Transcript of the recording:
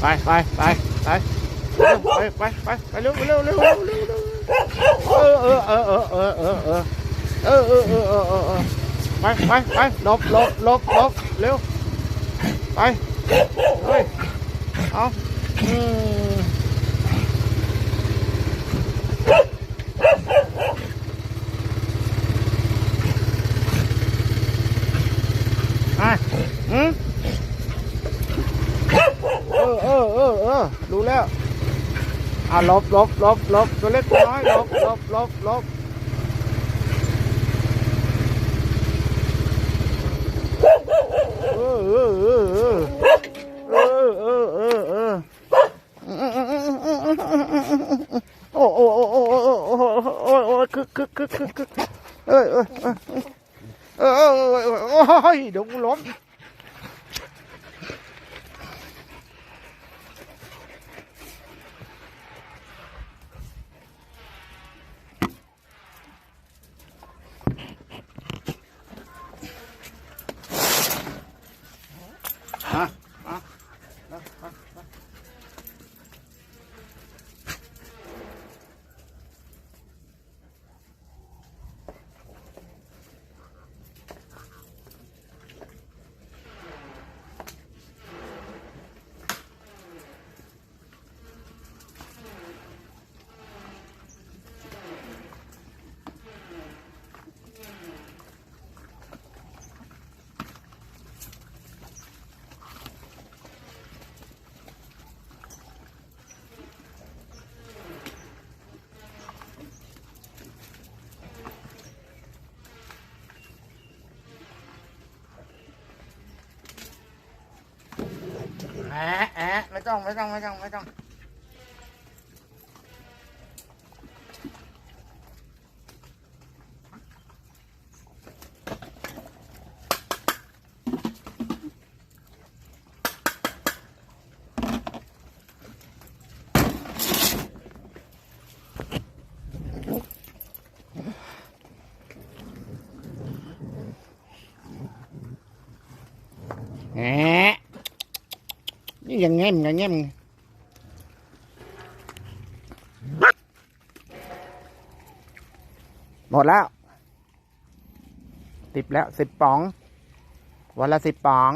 ไปไปไปไปไปไปไปไปเร็วเร็วเร็วเร็วเร็วเร็วเออเออเออเออเออเออเออเออเออเออเออเออเออไปไปไปหลบหลบหลบหลบเร็วไปเฮ้ยเอาอืมอะอืมเออเอ ออรู้แล้ว อะลบลบลบลบตัวเล็กตัวน้อยลบลบลบลบเออเออเออเออเออเออเออโอ้โอ้โอ้โอ้โอ้โอ้โอ้โอ้คึกคึกคึกคึกเออเออเออเออเออเอ้ยเดี๋ยวกูล้ม อะแอะไม่ต้องไม่ต้องไม่ต้องไม่ต้องแอะนี่ ยังแง้มยังแง้มหมดแล้วสิบแล้วสิบป๋อง วันละสิบป๋อง